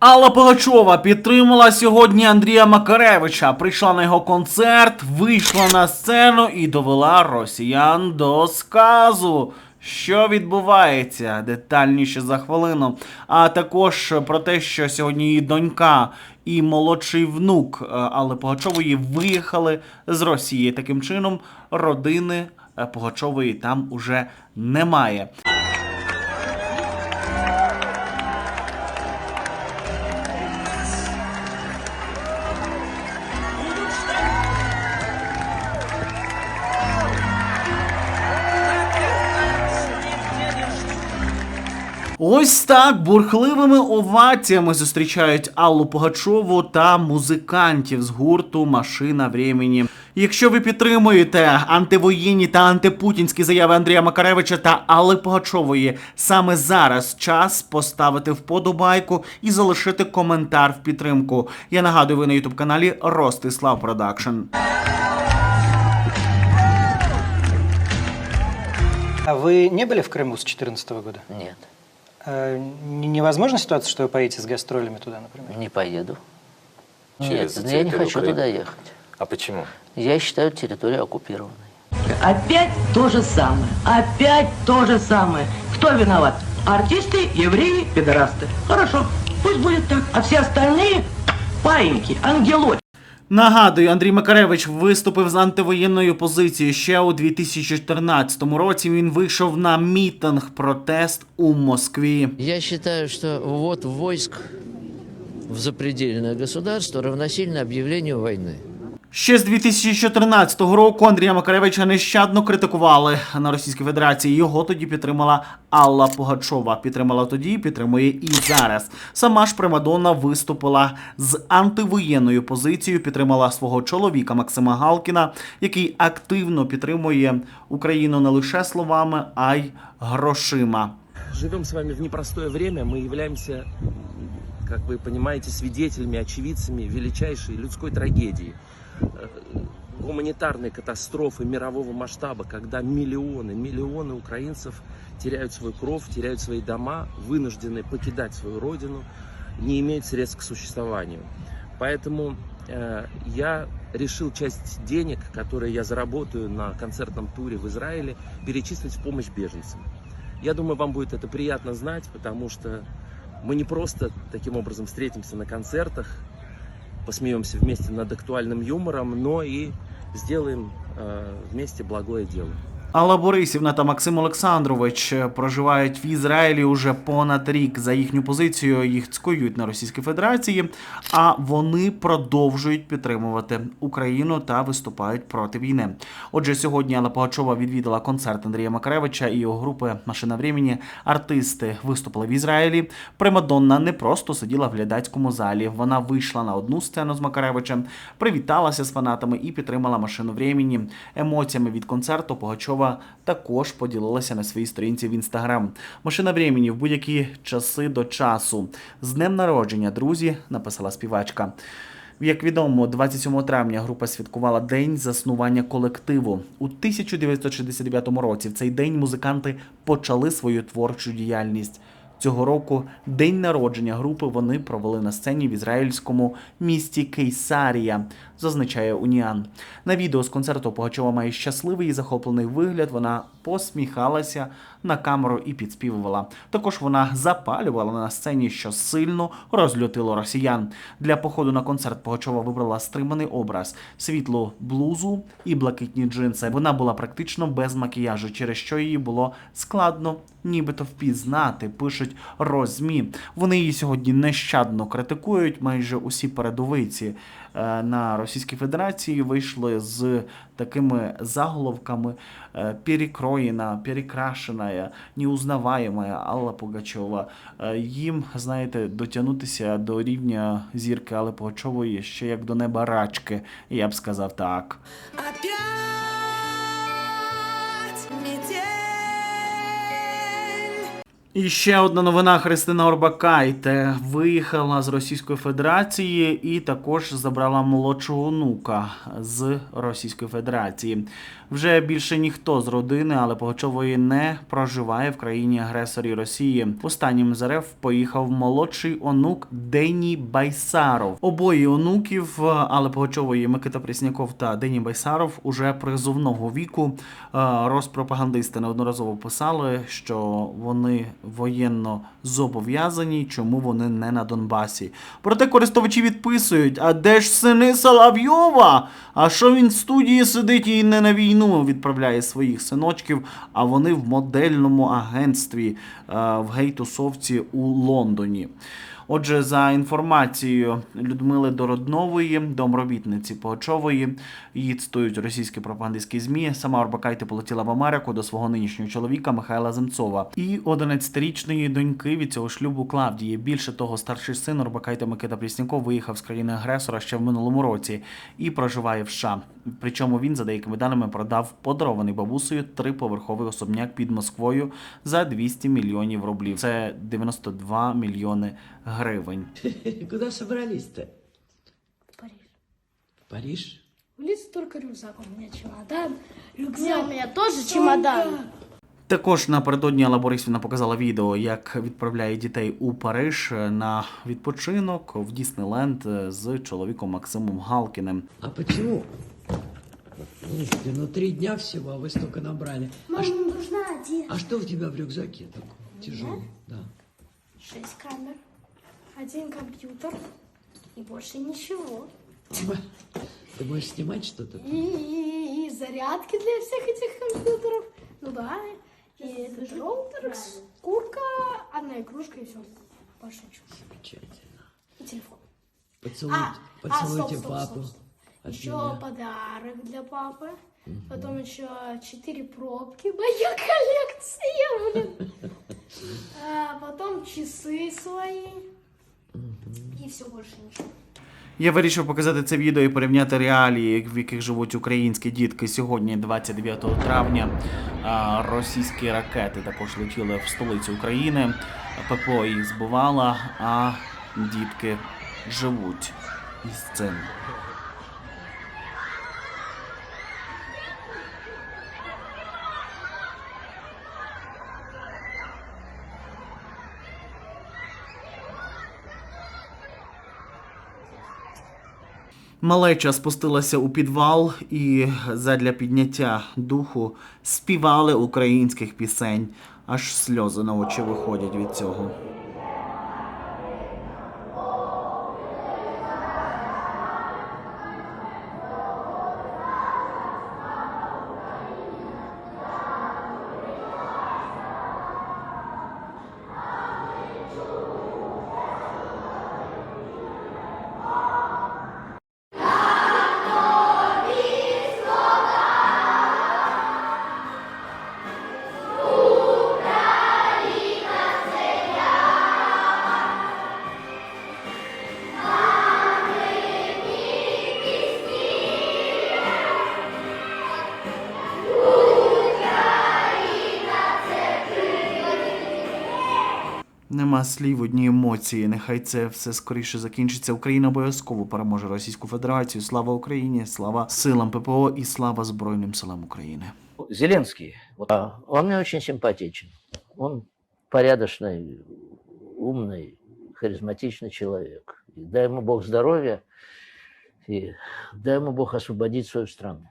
Алла Погачова підтримала сьогодні Андрія Макаревича. Прийшла на його концерт, вийшла на сцену і довела росіян до сказу. Що відбувається детальніше за хвилину. А також про те, що сьогодні її донька і молодший внук е, Алли Погачової виїхали з Росії. Таким чином, родини е, Погачової там уже немає. Ось так бурхливими оваціями зустрічають Аллу Пугачову та музикантів з гурту Машина времени. Якщо ви підтримуєте антивоєнні та антипутінські заяви Андрія Макаревича та Алли Пугачової, саме зараз час поставити вподобайку і залишити коментар в підтримку. Я нагадую, ви на ютуб каналі Ростислав Продакшн. А вы не были в Крыму с 2014 года? Нет, Э, н- Невозможна ситуация, что вы поедете с гастролями туда, например? не поеду. Через Нет, я не хочу Украины. туда ехать. А почему? Я считаю территорию оккупированной. Опять то же самое. Опять то же самое. Кто виноват? Артисты, евреи, пидорасты. Хорошо, пусть будет так. А все остальные паиньки, ангелочки. Нагадую, Андрій Макаревич виступив з антивоєнною позицією ще у 2014 році. Він вийшов на мітинг протест у Москві. Я вважаю, що ввод войск в запредельное государство равносильно об'явленню войны. Ще з 2014 року Андрія Макаревича нещадно критикували на Російській Федерації. Його тоді підтримала Алла Пугачова. Підтримала тоді, підтримує і зараз. Сама ж Примадонна виступила з антивоєнною позицією. Підтримала свого чоловіка Максима Галкіна, який активно підтримує Україну не лише словами, а й грошима. живем с вами в непростое время, мы являемся, как вы понимаете, свидетелями, очевидцами величайшей людской трагедии, э, гуманитарной катастрофы мирового масштаба, когда миллионы, миллионы украинцев теряют свою кровь, теряют свои дома, вынуждены покидать свою родину, не имеют средств к существованию. Поэтому э, я решил часть денег, которые я заработаю на концертном туре в Израиле, перечислить в помощь беженцам. Я думаю, вам будет это приятно знать, потому что мы не просто таким образом встретимся на концертах, посмеемся вместе над актуальным юмором, но и сделаем э, вместе благое дело. Алла Борисівна та Максим Олександрович проживають в Ізраїлі уже понад рік. За їхню позицію їх цькують на Російській Федерації, а вони продовжують підтримувати Україну та виступають проти війни. Отже, сьогодні Алла Погачова відвідала концерт Андрія Макаревича і його групи Машина времени. Артисти виступили в Ізраїлі. Примадонна не просто сиділа в глядацькому залі. Вона вийшла на одну сцену з Макаревичем, привіталася з фанатами і підтримала машину времени. Емоціями від концерту Погачова також поділилася на своїй сторінці в інстаграм. Машина времені в будь-які часи до часу. З днем народження, друзі, написала співачка. Як відомо, 27 травня група святкувала день заснування колективу. У 1969 році в цей день музиканти почали свою творчу діяльність. Цього року день народження групи вони провели на сцені в ізраїльському місті Кейсарія, зазначає Уніан. На відео з концерту Погачова має щасливий і захоплений вигляд. Вона посміхалася на камеру і підспівувала. Також вона запалювала на сцені, що сильно розлютило росіян. Для походу на концерт Погачова вибрала стриманий образ, світлу блузу і блакитні джинси. Вона була практично без макіяжу, через що її було складно нібито впізнати, пишуть розмі. Вони її сьогодні нещадно критикують. Майже усі передовиці е, на Російській Федерації вийшли з такими заголовками е, перекроєна, перекрашена, неузнаваєма Алла Пугачова. Е, Їм, знаєте, дотягнутися до рівня зірки Алли Пугачової ще як до неба рачки, я б сказав так. Опять І ще одна новина Христина Орбакайте виїхала з Російської Федерації і також забрала молодшого онука з Російської Федерації. Вже більше ніхто з родини, але Погачової не проживає в країні агресорі Росії. Останнім з РФ поїхав молодший онук Дені Байсаров. Обоє онуків, але Погачової Микита Пресняков та Дені Байсаров уже призовного віку. Е, Розпропагандисти неодноразово писали, що вони воєнно зобов'язані, чому вони не на Донбасі. Проте користувачі відписують: а де ж сини Соловйова? А що він в студії сидить і не на війну відправляє своїх синочків, а вони в модельному агентстві е, в гейтусовці у Лондоні. Отже, за інформацією Людмили Дороднової, домробітниці Погачової, її цитують російські пропагандистські змі. Сама Орбакайте полетіла в Америку до свого нинішнього чоловіка Михайла Земцова і 11-річної доньки від цього шлюбу Клавдії. Більше того, старший син Орбакайте Микита Прісняков виїхав з країни агресора ще в минулому році і проживає в США. Причому він, за деякими даними, продав подарований бабусею триповерховий особняк під Москвою за 200 мільйонів рублів. Це 92 мільйони гривень. Куда собрались-то? В Париж. В Париж? Влез только рюкзак, у меня чемодан. Рюкзак. у меня тоже чемодан. Також напередодні Алла Борисівна показала відео, як відправляє дітей у Париж на відпочинок в Діснейленд з чоловіком Максимом Галкіним. А почему? Слушайте, ну три дня всего, а вы столько набрали. А, ш- нужна один. а что у тебя в рюкзаке такое? Тяжелый, да. Шесть камер, один компьютер и больше ничего. Ты будешь снимать что-то? И, и- и зарядки для всех этих компьютеров. Ну да. И этот роутер, куртка, одна игрушка и все. Больше ничего. Замечательно. И телефон. Поцелуйте, А, а, поцелуйте стоп, стоп, папу. стоп, стоп. Еще меня. подарок для папы. Потом еще четыре пробки. Моя коллекция, блин. А, потом часы свои. И все більше нічого. Я вирішив показати це відео і порівняти реалії, в яких живуть українські дітки сьогодні, 29 травня. Російські ракети також летіли в столицю України. ППО їх збивала, а дітки живуть із цим. Малеча спустилася у підвал і задля підняття духу співали українських пісень. Аж сльози на очі виходять від цього. Нема слів, одні емоції. Нехай це все скоріше закінчиться. Україна обов'язково переможе Російську Федерацію. Слава Україні, слава силам ППО і слава Збройним силам України. Зеленский, вот, а, он мне очень симпатичен. Он порядочный, умный, харизматичный человек. И дай ему Бог здоровья, и дай ему Бог освободить свою страну.